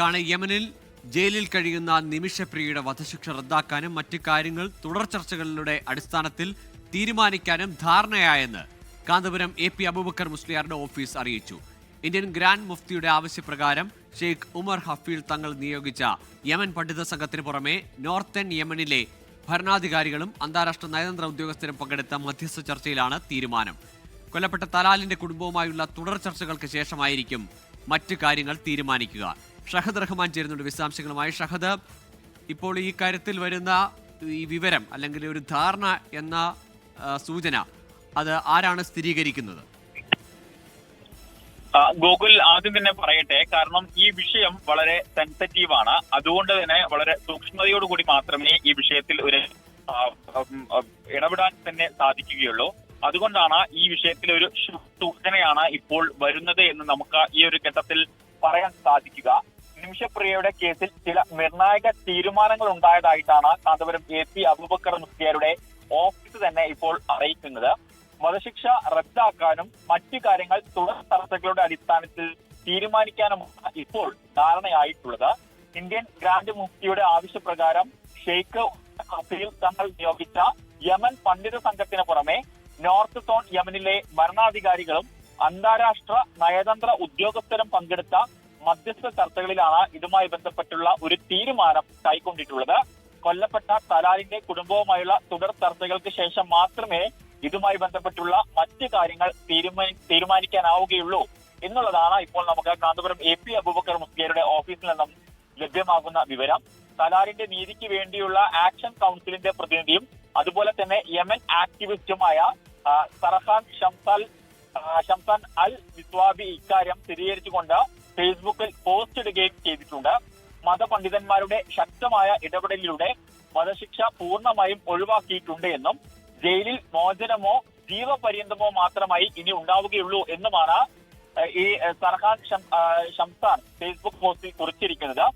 ാണ് യമനിൽ ജയിലിൽ കഴിയുന്ന നിമിഷപ്രിയയുടെ വധശിക്ഷ റദ്ദാക്കാനും മറ്റു കാര്യങ്ങൾ തുടർ ചർച്ചകളിലൂടെ അടിസ്ഥാനത്തിൽ തീരുമാനിക്കാനും ധാരണയായെന്ന് കാന്തപുരം എ പി അബൂബക്കർ മുസ്ലിയാരുടെ ഓഫീസ് അറിയിച്ചു. ഇന്ത്യൻ ഗ്രാൻഡ് മുഫ്തിയുടെ ആവശ്യപ്രകാരം ഷെയ്ഖ് ഉമർ ഹഫീൽ തങ്ങൾ നിയോഗിച്ച യമൻ പണ്ഡിത സംഘത്തിന് പുറമെ നോർത്തേൺ യമനിലെ ഭരണാധികാരികളും അന്താരാഷ്ട്ര നയതന്ത്ര ഉദ്യോഗസ്ഥരും പങ്കെടുത്ത മധ്യസ്ഥ ചർച്ചയിലാണ് തീരുമാനം. കൊല്ലപ്പെട്ട തലാലിന്റെ കുടുംബവുമായുള്ള തുടർ ചർച്ചകൾക്ക് ശേഷമായിരിക്കും മറ്റു കാര്യങ്ങൾ തീരുമാനിക്കുക. ഷഹദ് റഹ്മാൻ ചേരുന്നുണ്ട് വിശദാംശങ്ങളുമായി. ഷഹദ് ഇപ്പോൾ ഈ കാര്യത്തിൽ വരുന്ന ഈ വിവരം അല്ലെങ്കിൽ ഒരു ധാരണ എന്ന സൂചന അത് ആരാണ് സ്ഥിരീകരിക്കുന്നത്? ഗോകുൽ ആദ്യം തന്നെ പറയട്ടെ കാരണം ഈ വിഷയം വളരെ സെൻസിറ്റീവ് ആണ്. അതുകൊണ്ട് തന്നെ വളരെ സൂക്ഷ്മതയോടുകൂടി മാത്രമേ ഈ വിഷയത്തിൽ ഒരു ഇടപെടാൻ തന്നെ സാധിക്കുകയുള്ളൂ. അതുകൊണ്ടാണ് ഈ വിഷയത്തിൽ ഒരു സൂചനയാണ് ഇപ്പോൾ വരുന്നത് എന്ന് നമുക്ക് ഈ ഒരു ഘട്ടത്തിൽ പറയാൻ സാധിക്കുക. നിമിഷപ്രിയയുടെ കേസിൽ ചില നിർണായക തീരുമാനങ്ങൾ ഉണ്ടായതായിട്ടാണ് കാന്തപുരം എ പി അബൂബക്കർ മുസ്തിയാരുടെ ഓഫീസ് തന്നെ ഇപ്പോൾ അറിയിക്കുന്നത്. വധശിക്ഷ റദ്ദാക്കാനും മറ്റു കാര്യങ്ങൾ തുടർ ചർച്ചകളുടെ അടിസ്ഥാനത്തിൽ തീരുമാനിക്കാനുമാണ് ഇപ്പോൾ ധാരണയായിട്ടുള്ളത്. ഇന്ത്യൻ ഗ്രാൻഡ് മുഫ്തിയുടെ ആവശ്യപ്രകാരം ഷെയ്ഖ് ഹസീൽ തങ്ങൾ നിയോഗിച്ച യമൻ പണ്ഡിത സംഘത്തിന് പുറമെ നോർത്ത് സോൺ യമനിലെ ഭരണാധികാരികളും അന്താരാഷ്ട്ര നയതന്ത്ര ഉദ്യോഗസ്ഥരും പങ്കെടുത്ത മധ്യസ്ഥ ചർച്ചകളിലാണ് ഇതുമായി ബന്ധപ്പെട്ടുള്ള ഒരു തീരുമാനം കൈക്കൊണ്ടിട്ടുള്ളത്. കൊല്ലപ്പെട്ട തലാലിന്റെ കുടുംബവുമായുള്ള തുടർ ചർച്ചകൾക്ക് ശേഷം മാത്രമേ ഇതുമായി ബന്ധപ്പെട്ടുള്ള മറ്റ് കാര്യങ്ങൾ തീരുമാനി തീരുമാനിക്കാനാവുകയുള്ളൂ. എന്നുള്ളതാണ് ഇപ്പോൾ നമുക്ക് കാന്തപുരം എ പി അബൂബക്കർ മുസ്ലിയരുടെ ഓഫീസിൽ നിന്നും ലഭ്യമാകുന്ന വിവരം. തലാലിന്റെ നീതിക്ക് വേണ്ടിയുള്ള ആക്ഷൻ കൗൺസിലിന്റെ പ്രതിനിധിയും അതുപോലെ തന്നെ യമൻ ആക്ടിവിസ്റ്റുമായ സറഹാൻ ഷംസാൽ ഷംസാൻ അൽ വിസ്വാബി ഇക്കാര്യം സ്ഥിരീകരിച്ചുകൊണ്ട് ഫേസ്ബുക്കിൽ പോസ്റ്റ് ഇടുകയും ചെയ്തിട്ടുണ്ട്. മതപണ്ഡിതന്മാരുടെ ശക്തമായ ഇടപെടലിലൂടെ വധശിക്ഷ പൂർണമായും ഒഴിവാക്കിയിട്ടുണ്ട് എന്നും ജയിലിൽ മോചനമോ ജീവപര്യന്തമോ മാത്രമായി ഇനി ഉണ്ടാവുകയുള്ളൂ എന്നുമാണ് ഈ സർഹാൻ ഷംസാൻ ഫേസ്ബുക്ക് പോസ്റ്റിൽ കുറിച്ചിരിക്കുന്നത്.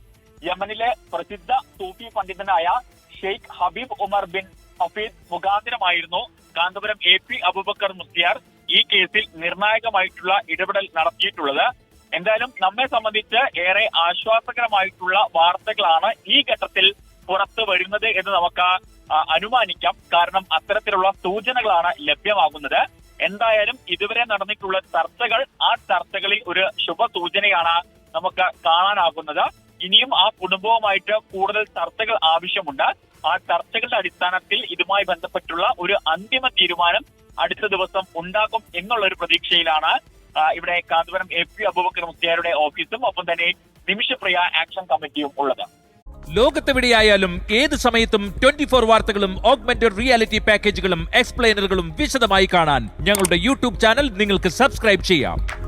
യമനിലെ പ്രസിദ്ധ സൂഫി പണ്ഡിതനായ Sheikh Habib Umar bin Hafeez മുഖാന്തരമായിരുന്നു Kanthapuram A P Abubakar Musliyar ഈ കേസിൽ നിർണായകമായിട്ടുള്ള ഇടപെടൽ നടത്തിയിട്ടുള്ളത്. എന്തായാലും നമ്മെ സംബന്ധിച്ച് ഏറെ ആശ്വാസകരമായിട്ടുള്ള വാർത്തകളാണ് ഈ ഘട്ടത്തിൽ പുറത്തു വരുന്നത് എന്ന് നമുക്ക് അനുമാനിക്കാം. കാരണം അത്തരത്തിലുള്ള സൂചനകളാണ് ലഭ്യമാകുന്നത്. എന്തായാലും ഇതുവരെ നടന്നിട്ടുള്ള ചർച്ചകൾ ആ ചർച്ചകളിൽ ഒരു ശുഭ സൂചനയാണ് നമുക്ക് കാണാനാകുന്നത്. ഇനിയും ആ കുടുംബവുമായിട്ട് കൂടുതൽ ചർച്ചകൾ ആവശ്യമുണ്ട്. ആ ചർച്ചകളുടെ അടിസ്ഥാനത്തിൽ ഇതുമായി ബന്ധപ്പെട്ടുള്ള ഒരു അന്തിമ തീരുമാനം അടുത്ത ദിവസം ഉണ്ടാകും എന്നുള്ള ഒരു പ്രതീക്ഷയിലാണ് ഇവിടെ കാന്തപുരം എ പി അബൂബക്കർ മുസ്തിയാരുടെ ഓഫീസും ഒപ്പം തന്നെ നിമിഷപ്രിയ ആക്ഷൻ കമ്മിറ്റിയും ഉള്ളത്. ലോകത്തെവിടെയായാലും ഏത് സമയത്തും ട്വന്റി ഫോർ വാർത്തകളും ഓഗ്മെന്റഡ് റിയാലിറ്റി പാക്കേജുകളും എക്സ്പ്ലെയിനറുകളും വിശദമായി കാണാൻ ഞങ്ങളുടെ യൂട്യൂബ് ചാനൽ നിങ്ങൾക്ക് സബ്സ്ക്രൈബ് ചെയ്യാം.